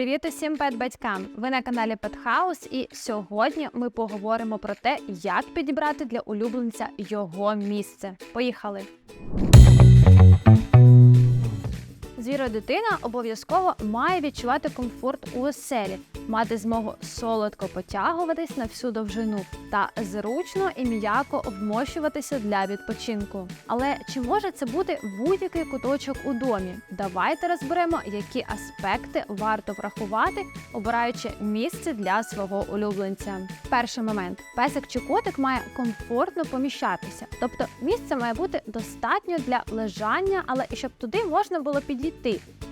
Привіт усім пет-батькам! Ви на каналі Петхаус, і сьогодні ми поговоримо про те, як підібрати для улюбленця його місце. Поїхали! Звіродитина обов'язково має відчувати комфорт у оселі, мати змогу солодко потягуватись на всю довжину та зручно і м'яко вмощуватися для відпочинку. Але чи може це бути будь-який куточок у домі? Давайте розберемо, які аспекти варто врахувати, обираючи місце для свого улюбленця. Перший момент: песик чи котик має комфортно поміщатися, тобто місце має бути достатньо для лежання, але щоб туди можна було підійти.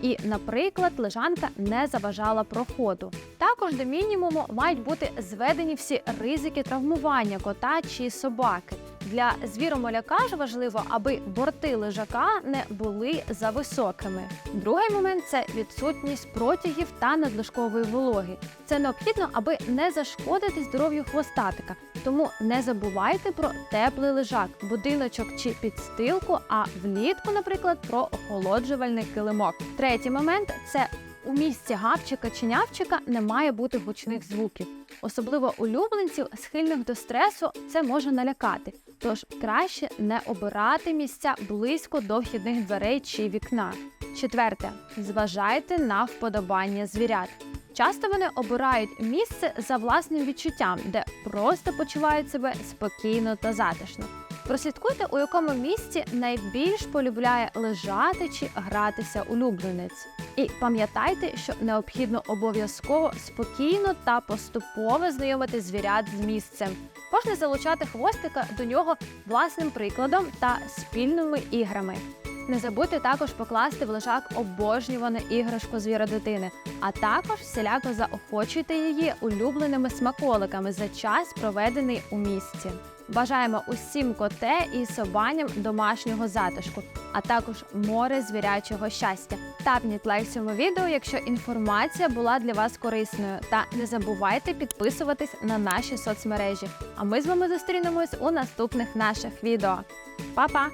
І, наприклад, лежанка не заважала проходу. Також до мінімуму мають бути зведені всі ризики травмування кота чи собаки. Для звіромоляка ж важливо, аби борти лежака не були за високими. Другий момент це відсутність протягів та надлишкової вологи. Це необхідно, аби не зашкодити здоров'ю хвостатика. Тому не забувайте про теплий лежак, будиночок чи підстилку, а влітку, наприклад, про охолоджувальний килимок. Третій момент це у місці гавчика чи нявчика не має бути гучних звуків. Особливо улюбленців, схильних до стресу, це може налякати. Тож краще не обирати місця близько до вхідних дверей чи вікна. Четверте, зважайте на вподобання звірят. Часто вони обирають місце за власним відчуттям, де просто почувають себе спокійно та затишно. Прослідкуйте, у якому місці найбільш полюбляє лежати чи гратися улюбленець. І пам'ятайте, що необхідно обов'язково спокійно та поступово знайомити звірят з місцем. Можна залучати хвостика до нього власним прикладом та спільними іграми. Не забудьте також покласти в лежак обожнювану іграшку звіродитини, а також всіляко заохочуйте її улюбленими смаколиками за час, проведений у місті. Бажаємо усім коте і собаням домашнього затишку, а також море звірячого щастя. Тапніть лайк цьому відео, якщо інформація була для вас корисною. Та не забувайте підписуватись на наші соцмережі. А ми з вами зустрінемось у наступних наших відео. Па-па!